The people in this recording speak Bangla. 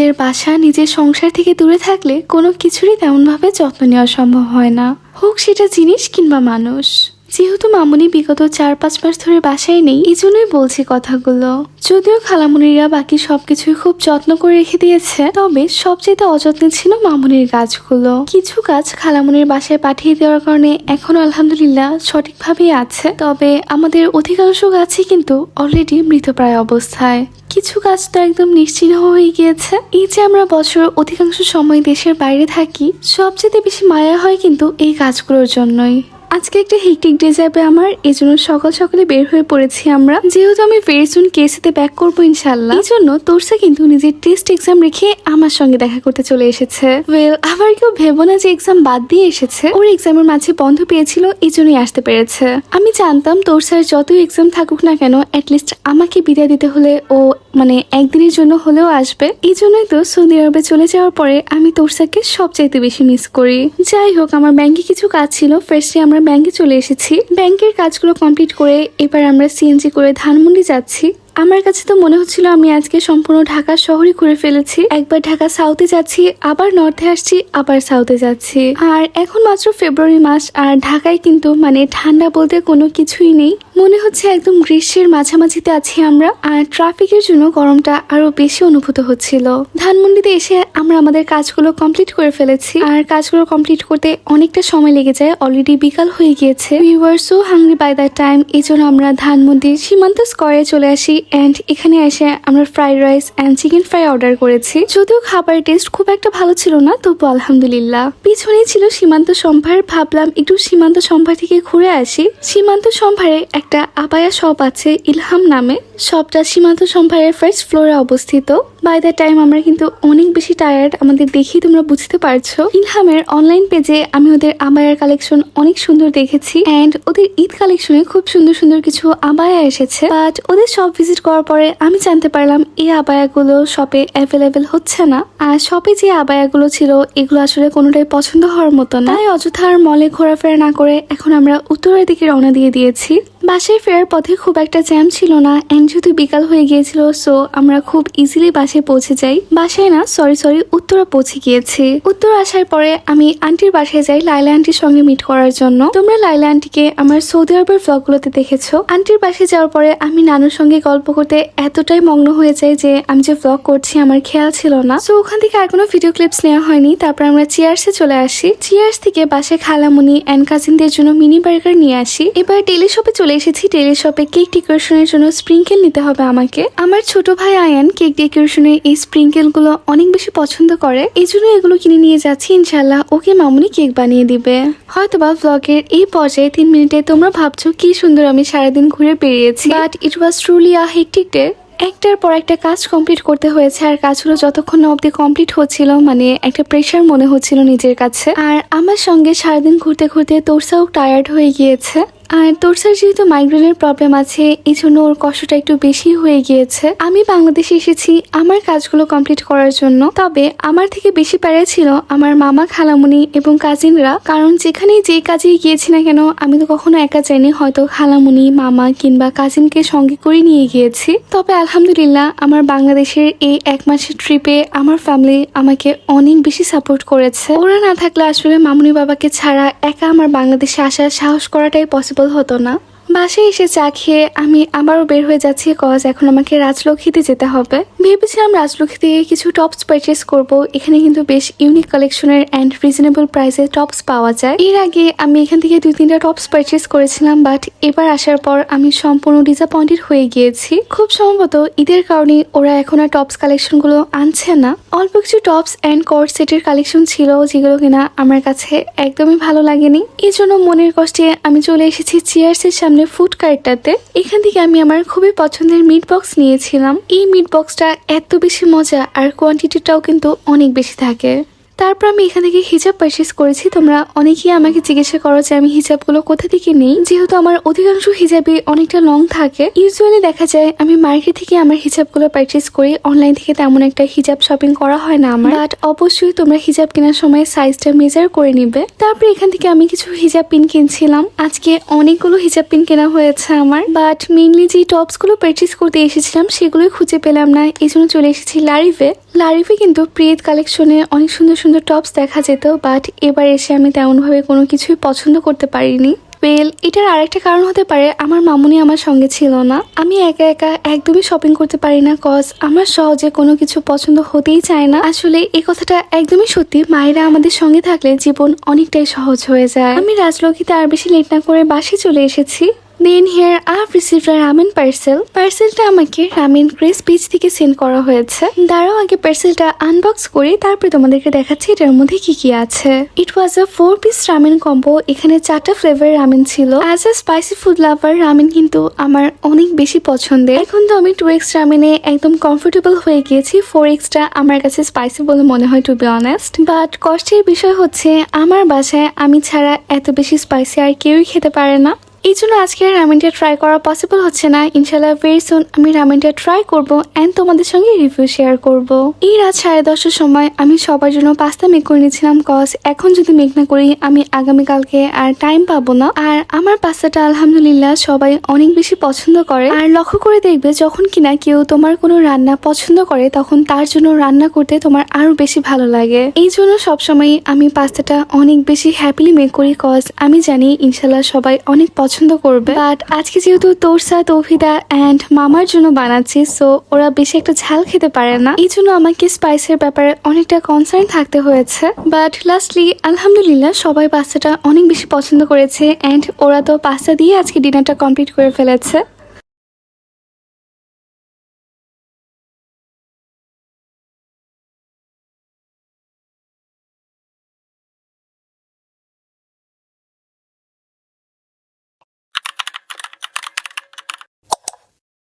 নিজের বাসা, নিজের সংসার থেকে দূরে থাকলে কোনো কিছুরই তেমনভাবে যত্ন নেওয়া সম্ভব হয় না। হোক সেটা জিনিস কিংবা মানুষ। যেহেতু মামুনি বিগত চার পাঁচ মাস ধরে বাসায় নেই এই জন্যই বলছি কথাগুলো। যদিও খালামুনিরা বাকি সবকিছুই খুব যত্ন করে রেখে দিয়েছে, তবে সবচেয়ে অযত্নে ছিল মামুনির গাছগুলো কিছু গাছ খালামুনির বাসায় পাঠিয়ে দেওয়ার কারণে এখন আলহামদুলিল্লাহ সঠিকভাবেই আছে, তবে আমাদের অধিকাংশ গাছই কিন্তু অলরেডি মৃতপ্রায় অবস্থায়। কিছু গাছ তো একদম নিশ্চিহ্ন হয়ে গিয়েছে। এই যে আমরা বছর অধিকাংশ সময় দেশের বাইরে থাকি সবচেয়ে বেশি মায়া হয় কিন্তু এই গাছগুলোর জন্যই। আজকে একটা হেকটিক ডে যাবে আমার এই জন্য সকাল সকালে বের হয়ে পড়েছি আমরা। যেহেতু আমি ভেরি সুন কেসিতে ব্যাক করব ইনশাল্লাহ এই জন্য তোরসা কিন্তু নিজের টেস্ট এক্সাম রেখে আমার সঙ্গে দেখা করতে চলে এসেছে। ওয়েল আবার কেউ ভেবো না যে এক্সাম বাদ দিয়ে এসেছে। ওর এক্সামের মাঝে বন্ধ পেয়েছিল এই জন্যই আসতে পেরেছে। আমি জানতাম তোরসার যতই এক্সাম থাকুক না কেন অ্যাটলিস্ট আমাকে বিদায় দিতে হলে ও মানে একদিনের জন্য হলেও আসবে। এই জন্যই তো সৌদি আরবে চলে যাওয়ার পরে আমি তোরসাকে সবচাইতে বেশি মিস করি। যাই হোক, আমার ব্যাংকে কিছু কাজ ছিল ফার্স্টে আমরা ব্যাংকে চলে এসেছি। ব্যাংকের কাজগুলো কমপ্লিট করে এবার আমরা সিএনজি করে ধানমন্ডি যাচ্ছি। আমার কাছে তো মনে হচ্ছিল আমি আজকে সম্পূর্ণ ঢাকা শহরই ঘুরে ফেলেছি। একবার ঢাকা সাউথে যাচ্ছি, আবার নর্থে আসছি, আবার সাউথে যাচ্ছি। আর এখন মাত্র ফেব্রুয়ারি মাস, আর ঢাকায় কিন্তু মানে ঠান্ডা বলতে কোনো কিছুই নেই। মনে হচ্ছে একদম গ্রীষ্মের মাঝামাঝিতে আছি আমরা, আর ট্রাফিকের জন্য গরমটা আরও বেশি অনুভূত হচ্ছিল। ধানমন্ডিতে এসে আমরা আমাদের কাজগুলো কমপ্লিট করে ফেলেছি, আর কাজগুলো কমপ্লিট করতে অনেকটা সময় লেগে যায়, অলরেডি বিকাল হয়ে গিয়েছে। So hungry by the time এই জন্য আমরা ধানমন্ডির সীমান্ত স্কোয়ারে চলে আসি অ্যান্ড এখানে এসে আমরা fried rice and chicken fry order করেছি। যদিও খাবারের টেস্ট খুব একটা ভালো ছিল না, তবু আলহামদুলিল্লাহ। পিছনেই ছিল সীমান্ত সম্ভার, ভাবলাম একটু সীমান্ত সম্ভার থেকে ঘুরে আসি। সীমান্ত সম্ভারে একটা আবায়া শপ আছে, ইলহাম নামে। শপটা সীমান্ত সম্ভারের ফার্স্ট ফ্লোরে অবস্থিত। বাই দ্য টাইম আমরা কিন্তু অনেক বেশি টায়ার্ড আমাদের দেখেই তোমরা বুঝতে পারছ। ইলহামের অনলাইন পেজে আমি ওদের আবায়ার কালেকশন অনেক সুন্দর দেখেছি অ্যান্ড ওদের ঈদ কালেকশনে খুব সুন্দর সুন্দর কিছু আবায়া এসেছে। বাট ওদের শপ ভিজিট করার পরে আমি জানতে পারলাম, এই আবায়াগুলো শপে অ্যাভেলেবেল হচ্ছে না। আর শপে যে আবায়াগুলো ছিল, এগুলো আসলে কোনোটাই পছন্দ হওয়ার মতো না। তাই অযথা আর মলে ঘোরাফেরা না করে এখন আমরা উত্তরের দিকে রওনা দিয়ে দিয়েছি। বাসায় ফেরার পথে খুব একটা জ্যাম ছিল না। অ্যান্ড যেহেতু বিকাল হয়ে গিয়েছিল সো আমরা খুব ইজিলি বাসায় পৌঁছে যাই। বাসায় না সরি সরি উত্তরা পৌঁছে গিয়েছি। উত্তর আসার পরে আমি আন্টির বাসায় যাই লাইলা আন্টির সঙ্গে মিট করার জন্য। তোমরা লাইলা আন্টিকে আমার সৌদি আরবের ব্লগগুলোতে দেখেছ। আন্টির বাসায় যাওয়ার পরে আমি নানুর সঙ্গে গল্প করতে এতটাই মগ্ন হয়ে যাই যে আমি যে ব্লগ করছি, আমার খেয়াল ছিল না। সো ওখান থেকে আর কোনো ভিডিও ক্লিপস নেওয়া হয়নি। তারপর আমরা চেয়ার্সে চলে আসি। চেয়ার্স থেকে বাসায় খালামুনি অ্যান্ড কাজিনদের জন্য মিনি বার্গার নিয়ে আসি। এবার টেলি শপে চলে এসেছি টেলি শপে কেক ডেকোরেশনের জন্য স্প্রিঙ্কেল নিতে হবে আমাকে। আমার ছোট ভাই আয়ান কেক ডেকোরেশনের এই স্প্রিঙ্কেলগুলো অনেক বেশি পছন্দ করে। এই জন্য এগুলো কিনে নিয়ে যাচ্ছি ইনশাল্লাহ ওকে মামুনি কেক বানিয়ে দিবে। হয়তোবা ব্লগের এই পর্যায়ে তিন মিনিটে তোমরা ভাবছ, কি সুন্দর আমি সারাদিন ঘুরে বেরিয়েছি। But it was truly a day একটার পর একটা কাজ কমপ্লিট করতে হয়েছে, আর কাজগুলো যতক্ষণ না অবধি কমপ্লিট হচ্ছিল মানে একটা প্রেশার মনে হচ্ছিল নিজের কাছে। আর আমার সঙ্গে সারাদিন ঘুরতে ঘুরতে তোরসাও টায়ার্ড হয়ে গিয়েছে। আর তোরসার যেহেতু মাইগ্রেনের প্রবলেম আছে এই জন্য ওর কষ্টটা একটু বেশি হয়ে গিয়েছে। আমি বাংলাদেশে এসেছি আমার কাজগুলো কমপ্লিট করার জন্য। তবে আমার থেকে বেশি প্যারা ছিল আমার মামা খালামুনি এবং কাজিনরা কারণ যেখানেই যে কাজেই গিয়েছি না কেন, আমি তো কখনো একা যাইনি, হয়তো খালামুনি, মামা কিংবা কাজিনকে সঙ্গে করে নিয়ে গিয়েছি। তবে আলহামদুলিল্লাহ, আমার বাংলাদেশের এই এক মাসের ট্রিপে আমার ফ্যামিলি আমাকে অনেক বেশি সাপোর্ট করেছে। ওরা না থাকলে আসলে মামুনি বাবাকে ছাড়া একা আমার বাংলাদেশে আসার সাহস করাটাই পসিবল হতো না। বাসায় এসে চা খেয়ে আমি আবারও বের হয়ে যাচ্ছি কজ এখন আমাকে রাজলক্ষ্মীতে যেতে হবে। ভেবেছিলাম রাজলক্ষ্মী থেকে কিছু টপস পারচেস করব। এখানে কিন্তু বেশ ইউনিক কালেকশনের অ্যান্ড রিজনেবল প্রাইসে টপস পাওয়া যায়। এর আগে আমি এখান থেকে দুই, তিনটা টপস পারচেস করেছিলাম বাট এবার আসার পর আমি সম্পূর্ণ ডিসঅ্যাপয়েন্টেড হয়ে গিয়েছি। খুব সম্ভবত ঈদের কারণে ওরা এখন আর টপস কালেকশনগুলো আনছে না। অল্প কিছু টপস অ্যান্ড কট সেটের কালেকশন ছিল, যেগুলো কিনা আমার কাছে একদমই ভালো লাগেনি। এই জন্য মনের কষ্টে আমি চলে এসেছি চেয়ার্সের সামনে ফুড কার্টটাতে এখান থেকে আমি আমার খুবই পছন্দের মিট বক্স নিয়েছিলাম। এই মিট বক্সটা এত বেশি মজা আর কোয়ান্টিটিটাও কিন্তু অনেক বেশি থাকে। তারপর আমি এখান থেকে হিজাব পারচেস করেছি। তোমরা অনেকেই আমাকে জিজ্ঞাসা করো যে আমি হিজাবগুলো কোথা থেকে নেই। যেহেতু আমার অধিকাংশ হিজাবে অনেকটা লং থাকে ইউজুয়ালি দেখা যায় আমি মার্কেট থেকে আমার হিজাবগুলো পারচেস করি। অনলাইন থেকে তেমন একটা হিজাব শপিং করা হয় না আমার। বাট অবশ্যই তোমরা হিজাব কেনার সময় সাইজটা মেজার করে নিবে। তারপর এখান থেকে আমি কিছু হিজাব পিন কিনছিলাম। আজকে অনেকগুলো হিজাব পিন কেনা হয়েছে আমার। বাট মেইনলি যে টপসগুলো পারচেস করতে এসেছিলাম, সেগুলোই খুঁজে পেলাম না। এই জন্য চলে এসেছি লারিভে লারিফে কিন্তু প্রিয়েত কালেকশনে অনেক সুন্দর সুন্দর টপস দেখা যেত, বাট এবার এসে আমি তেমনভাবে কোনো কিছুই পছন্দ করতে পারিনি। ওয়েল এটার আরেকটা কারণ হতে পারে আমার মামুনি আমার সঙ্গে ছিল না। আমি একা একা একদমই শপিং করতে পারি না কজ আমার সহজে কোনো কিছু পছন্দ হতেই চায় না। আসলে এই কথাটা একদমই সত্যি, মায়েরা আমাদের সঙ্গে থাকলে জীবন অনেকটাই সহজ হয়ে যায়। আমি রাজলক্ষীতে আর বেশি লেট না করে বাসে চলে এসেছি। Then here I receive a ramen parcel পার্সেলটা আমাকে রামেন ক্রেস পেজ থেকে সেন্ড করা হয়েছে। দাঁড়াও, আগে পার্সেলটা আনবক্স করি, তারপরে তোমাদেরকে দেখাচ্ছি এটার মধ্যে কি কি আছে। It was a four piece ramen combo এখানে চারটা ফ্লেভার রামেন ছিল। As a spicy food lover ramen কিন্তু আমার অনেক বেশি পছন্দের। এখন তো আমি টু এক্স রামেনে একদম কমফোর্টেবল হয়ে গিয়েছি। ফোর এক্সটা আমার কাছে স্পাইসি বলে মনে হয় টু বি অনেস্ট বাট কষ্টের বিষয় হচ্ছে, আমার বাসায় আমি ছাড়া এত বেশি স্পাইসি আর কেউই খেতে পারে না। এই জন্য আজকে রামেনটা ট্রাই করা পসিবল হচ্ছে না। ইনশাল্লাহ ভেরি সুন আমি রামেনটা ট্রাই করব অ্যান্ড তোমাদের সঙ্গে রিভিউ শেয়ার করব। এই রাত সাড়ে দশটার সময় আমি সবার জন্য পাস্তা মেক করে নিয়েছিলাম কজ এখন যদি মেক না করি আমি আগামীকালকে আর টাইম পাবো না। আর আমার পাস্তাটা আলহামদুলিল্লাহ সবাই অনেক বেশি পছন্দ করে। আর লক্ষ্য করে দেখবে যখন কিনা কেউ তোমার কোনো রান্না পছন্দ করে তখন তার জন্য রান্না করতে তোমার আরও বেশি ভালো লাগে। এই জন্য সবসময় আমি পাস্তাটা অনেক বেশি হ্যাপিলি মেক করি কজ আমি জানি ইনশাল্লাহ সবাই অনেক পছন্দ করবে। বাট আজকে যেহেতু তোরসা তৌফিদা অ্যান্ড মামার জন্য বানাচ্ছি সো ওরা বেশি একটা ঝাল খেতে পারে না। এই জন্য আমাকে স্পাইসের ব্যাপারে অনেকটা কনসার্ন থাকতে হয়েছে। বাট লাস্টলি আলহামদুলিল্লাহ, সবাই পাস্তাটা অনেক বেশি পছন্দ করেছে অ্যান্ড ওরা তো পাস্তা দিয়ে আজকে ডিনারটা কমপ্লিট করে ফেলেছে।